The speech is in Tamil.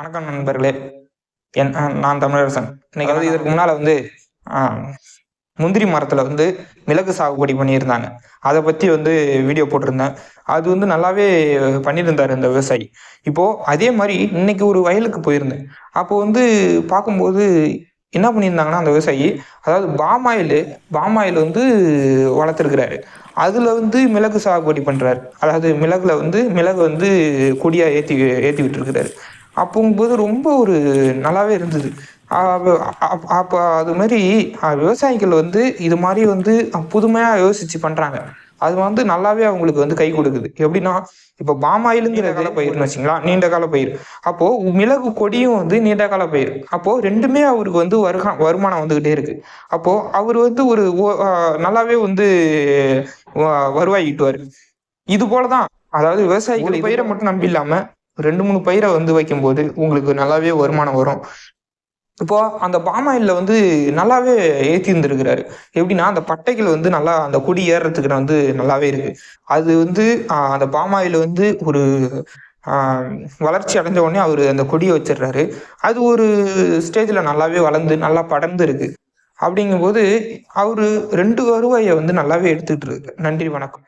வணக்கம் நண்பர்களே. என் நான் தமிழரசன். இன்னைக்கு வந்து இதற்கு முன்னால் வந்து முந்திரி மரத்தில் வந்து மிளகு சாகுபடி பண்ணியிருந்தாங்க. அதை பற்றி வந்து வீடியோ போட்டிருந்தேன். அது வந்து நல்லாவே பண்ணியிருந்தார் இந்த விவசாயி. இப்போது அதே மாதிரி இன்னைக்கு ஒரு வயலுக்கு போயிருந்தேன். அப்போ வந்து பார்க்கும்போது என்ன பண்ணியிருந்தாங்கன்னா அந்த விவசாயி அதாவது பாமாயில் பாமாயில் வந்து வளர்த்துருக்கிறாரு. அதில் வந்து மிளகு சாகுபடி பண்ணுறாரு அதாவது மிளகுல வந்து மிளகு வந்து கொடியாக ஏற்றி ஏற்றி விட்டுருக்கிறாரு. அப்போங்கும்போது ரொம்ப ஒரு நல்லாவே இருந்தது. அப்போ அது மாதிரி விவசாயிகள் வந்து இது மாதிரி வந்து புதுமையாக யோசித்து பண்ணுறாங்க அது வந்து நல்லாவே அவங்களுக்கு வந்து கை கொடுக்குது. எப்படின்னா இப்போ பாமாயிலுங்கிற கால பயிர்னு வச்சிங்களா நீண்ட கால பயிர். அப்போ மிளகு கொடியும் வந்து நீண்ட கால பயிர். அப்போ ரெண்டுமே அவருக்கு வந்து வருகா வருமானம் வந்துகிட்டே இருக்கு. அப்போ அவர் வந்து ஒரு நல்லாவே வந்து வருவாய் ஈட்டுவார் இது போலதான். அதாவது விவசாயிகள் பயிரை மட்டும் நம்பி இல்லாம ரெண்டு மூணு பயிரை வந்து வைக்கும்போது உங்களுக்கு நல்லாவே வருமானம் வரும். இப்போ அந்த பாமாயில வந்து நல்லாவே ஏற்றி இருந்திருக்கிறாரு எப்படின்னா அந்த பட்டைகள் வந்து நல்லா அந்த கொடி ஏறுறதுக்கு வந்து நல்லாவே இருக்கு. அது வந்து அந்த பாமாயில் வந்து ஒரு வளர்ச்சி அடைஞ்ச உடனே அவர் அந்த கொடியை வச்சிடுறாரு. அது ஒரு ஸ்டேஜில் நல்லாவே வளர்ந்து நல்லா படர்ந்து இருக்கு அப்படிங்கும்போது அவர் ரெண்டு வருவாயை வந்து நல்லாவே எடுத்துக்கிட்டு இருக்கு நன்றி வணக்கம்.